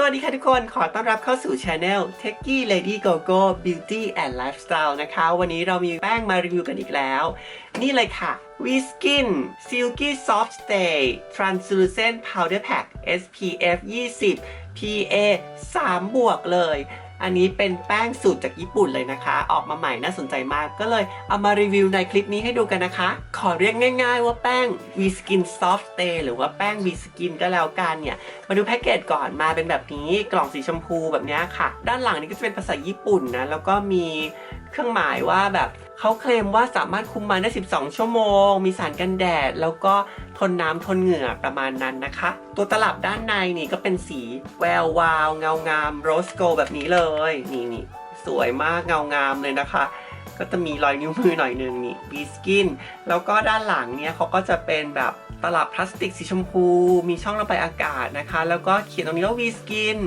สวัสดีค่ะทุกคน ขอต้อนรับเข้าสู่ช anel Techie Lady Gogo Beauty and Lifestyle นะคะ วันนี้เรามีแป้งมารีวิวกันอีกแล้ว นี่เลยค่ะ w i s k i n Silky Soft Stay Translucent Powder Pack SPF 20 PA 3 บวกเลย อันนี้เป็นแป้งสูตรจากญี่ปุ่นเลยนะคะ ออกมาใหม่น่าสนใจมากก็เลยเอามารีวิวในคลิปนี้ให้ดูกันนะคะ ขอเรียกง่ายๆว่าแป้ง V-Skin Soft Stay หรือว่าแป้ง V-Skin ก็แล้วกันเนี่ย มาดูแพ็กเกจก่อนมาเป็นแบบนี้กล่องสีชมพูแบบนี้ค่ะ ด้านหลังนี่ก็จะเป็นภาษาญี่ปุ่นนะ แล้วก็มีเครื่องหมายว่าแบบเขาเคลมว่าสามารถคุมมันได้ 12 ชั่วโมง มีสารกันแดด แล้วก็ ทนน้ำทนเหงื่อประมาณนั้นนะคะ ตัวตลับด้านในนี่ก็เป็นสีแวววาวเงางามโรสโกแบบนี้เลย นี่นี่สวยมากเงางามเลยนะคะ ก็จะมีรอยนิ้วมือหน่อยนึงนี่บีสกินแล้วก็ด้านหลังเนี่ยเขาก็จะเป็นแบบ ตลับพลาสติกสีชมพู มีช่องระบายอากาศนะคะ แล้วก็เขียนตรงนี้ว่าวีสกิน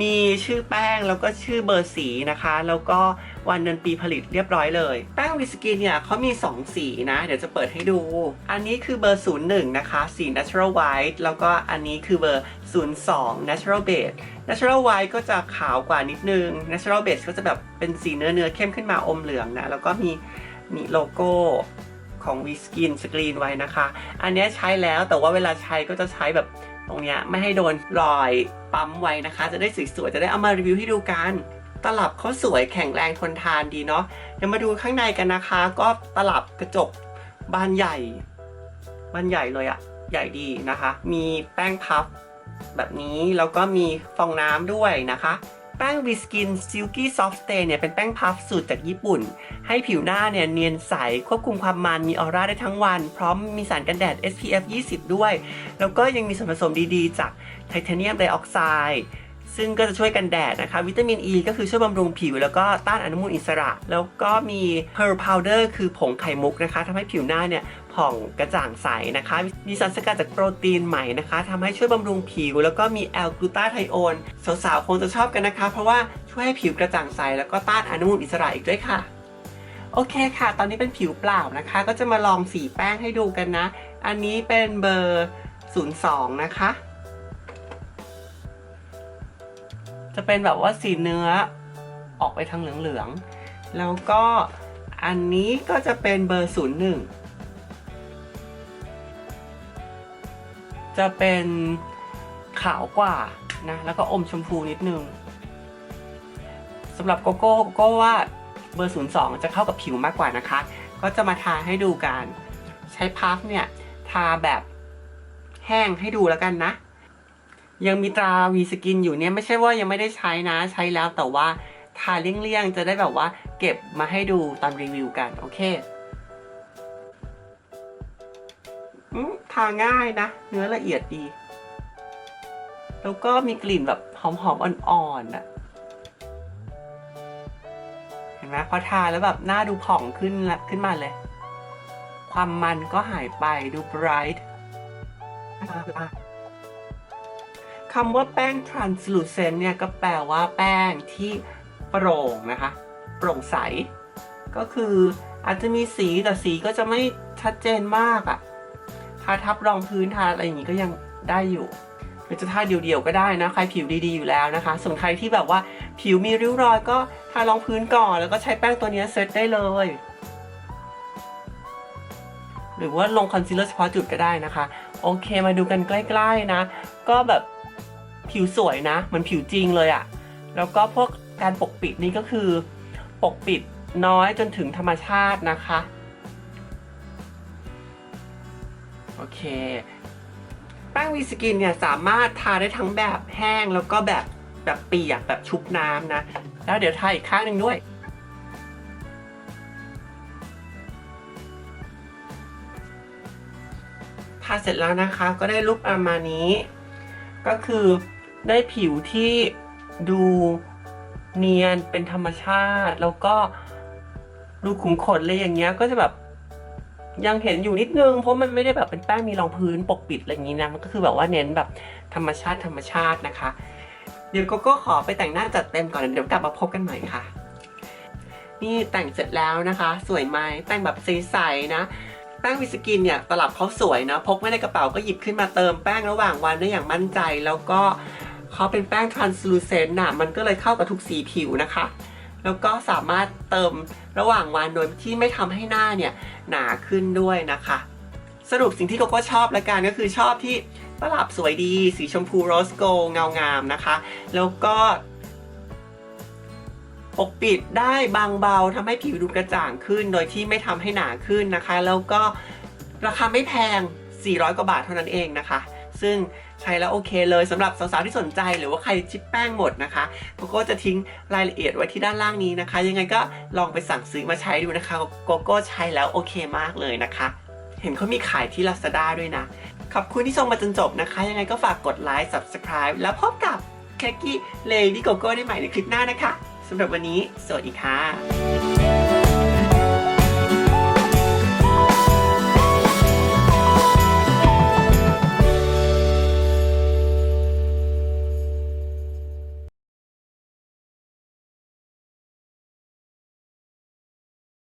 มีชื่อแป้งแล้วก็ชื่อเบอร์สีนะคะ แล้วก็วันเดือนปีผลิตเรียบร้อยเลย แป้งวีสกินเนี่ยเขามี 2 สีนะ เดี๋ยวจะเปิดให้ดู อันนี้คือเบอร์ 01 นะคะ สี natural white แล้วก็อันนี้คือเบอร์ 02 natural beige natural white ก็จะขาวกว่านิดนึง natural beige ก็จะแบบเป็นสีเนื้อเนื้อเข้มขึ้นมาอมเหลืองนะ แล้วก็มีมีโลโก้ ของวีสกินสกรีนไว้นะคะ อันนี้ใช้แล้วแต่ว่าเวลาใช้ก็จะใช้แบบตรงเนี้ยไม่ให้โดนรอยปั๊มไว้นะคะ จะได้สวยๆจะได้เอามารีวิวให้ดูกันตลับเขาสวยแข็งแรงทนทานดีเนาะเดี๋ยวมาดูข้างในกันนะคะ ก็ตลับกระจกบานใหญ่บานใหญ่เลยอะใหญ่ดีนะคะ มีแป้งพับแบบนี้แล้วก็มีฟองน้ำด้วยนะคะ ป้งวิสกิน Silky Soft Stay เนี่ยเป็นแป้งพัฟสูตรจากญี่ปุ่น ให้ผิวหน้าเนี่ยเนียนใส ควบคุมความมันมีออร่าได้ทั้งวัน พร้อมมีสารกันแดด SPF 20 ด้วย แล้วก็ยังมีส่วนผสมดีๆ จากไทเทเนียมไดออกไซด์ซึ่งก็จะช่วยกันแดดนะคะ วิตามินอ e ีก็คือช่วยบำรุงผิว แล้วก็ต้านอนุมูลอิสระ แล้วก็มี Pearl Powder คือผงไข่มุกนะคะทำให้ผิวหน้าเนี่ย ผ่องกระจ่างใสนะคะมีสารสกัดจากโปรตีนใหม่นะคะทำให้ช่วยบำรุงผิว แล้วก็มีแอลกลูตาไทโอนสาวๆคงจะชอบกันนะคะ เพราะว่าช่วยให้ผิวกระจ่างใสแล้วก็ต้านอนุมูลอิสระอีกด้วยค่ะ โอเคค่ะ ตอนนี้เป็นผิวเปล่านะคะ ก็จะมาลองสีแป้งให้ดูกันนะ อันนี้เป็นเบอร์ 02 นะคะ จะเป็นแบบว่าสีเนื้อออกไปทางเหลืองๆแล้วก็อันนี้ก็จะเป็นเบอร์ 01 จะเป็นขาวกว่านะแล้วก็อมชมพูนิดนึงสำหรับโกโก้โกโก้ว่าเบอร์ 02 จะเข้ากับผิวมากกว่านะคะ ก็จะมาทาให้ดูกันใช้พัฟเนี่ยทาแบบแห้งให้ดูแล้วกันนะ ยังมีตราวีสกินอยู่เนี่ยไม่ใช่ว่ายังไม่ได้ใช้นะใช้แล้วแต่ว่าทาเลี่ยงๆ จะได้แบบว่าเก็บมาให้ดูตอนรีวิวกัน โอเค ทาง่ายนะ เนื้อละเอียดดี แล้วก็มีกลิ่นแบบหอมๆอ่อนๆอะเห็นไหมพอทาแล้วแบบหน้าดูผ่องขึ้นละขึ้นมาเลย ความมันก็หายไปดู bright คำว่าแป้ง translucent เนี่ยก็แปลว่าแป้งที่โปร่งนะคะ โปร่งใส ก็คืออาจจะมีสีแต่สีก็จะไม่ชัดเจนมากอะ ทาทับรองพื้นทาอะไรอย่างนี้ก็ยังได้อยู่หรือจะทาเดี่ยวๆก็ได้นะ ใครผิวดีๆอยู่แล้วนะคะ ส่วนใครที่แบบว่าผิวมีริ้วรอยก็ทารองพื้นก่อน แล้วก็ใช้แป้งตัวนี้เซตได้เลย หรือว่าลงคอนซีลเลอร์เฉพาะจุดก็ได้นะคะ โอเคมาดูกันใกล้ๆนะ ก็แบบผิวสวยนะเหมือนผิวจริงเลยอะแล้วก็พวกการปกปิดนี่ก็คือ ปกปิดน้อยจนถึงธรรมชาตินะคะ โอเค แป้งวีสกินเนี่ยสามารถทาได้ทั้งแบบแห้งแล้วก็แบบแบบเปียกแบบชุบน้ำนะ แล้วเดี๋ยวทาอีกข้างหนึ่งด้วยทาเสร็จแล้วนะคะก็ได้ลุคประมาณนี้ ก็คือได้ผิวที่ดูเนียนเป็นธรรมชาติ แล้วก็ดูขุมขนเลยอย่างเงี้ยก็จะแบบ ยังเห็นอยู่นิดนึง เพราะมันไม่ได้แบบเป็นแป้งมีรองพื้นปกปิดอะไรอย่างนี้นะ มันก็คือแบบว่าเน้นแบบธรรมชาติธรรมชาตินะคะ เดี๋ยวก็ขอไปแต่งหน้าจัดเต็มก่อนเดี๋ยวกลับมาพบกันใหม่ค่ะ นี่แต่งเสร็จแล้วนะคะ สวยไหมแต่งแบบใสๆนะแป้งวิสกินเนี่ยตลับเขาสวยนะพกไว้ในกระเป๋าก็หยิบขึ้นมาเติมแป้งระหว่างวันได้อย่างมั่นใจ แล้วก็เขาเป็นแป้ง translucent น่ะมันก็เลยเข้ากับทุกสีผิวนะคะ แล้วก็สามารถเติมระหว่างวันโดยที่ไม่ทำให้หน้าเนี่ยหนาขึ้นด้วยนะคะ สรุปสิ่งที่โกโก้ชอบละกันก็คือชอบที่ประหลับสวยดี สีชมพูโรสโกลเงางามนะคะ แล้วก็ปกปิดได้บางเบาทำให้ผิวดูกระจ่างขึ้น โดยที่ไม่ทำให้หนาขึ้นนะคะ แล้วก็ราคาไม่แพง 400 กว่าบาทเท่านั้นเองนะคะ ซึ่งใช้แล้วโอเคเลยสำหรับสาวๆที่สนใจหรือว่าใครชิปแป้งหมดนะคะโกโก้จะทิ้งรายละเอียดไว้ที่ด้านล่างนี้นะคะ ยังไงก็ลองไปสั่งซื้อมาใช้ดูนะคะโกโก้ใช้แล้วโอเคมากเลยนะคะ เห็นเขามีขายที่ Lazada ด้วยนะ ขอบคุณที่ชมมาจนจบนะคะ ยังไงก็ฝากกดไลค์ Subscribe แล้วพบกับแคกกี้เลดี้โกโก้ได้ใหม่ในคลิปหน้านะคะสำหรับวันนี้ สวัสดีค่ะ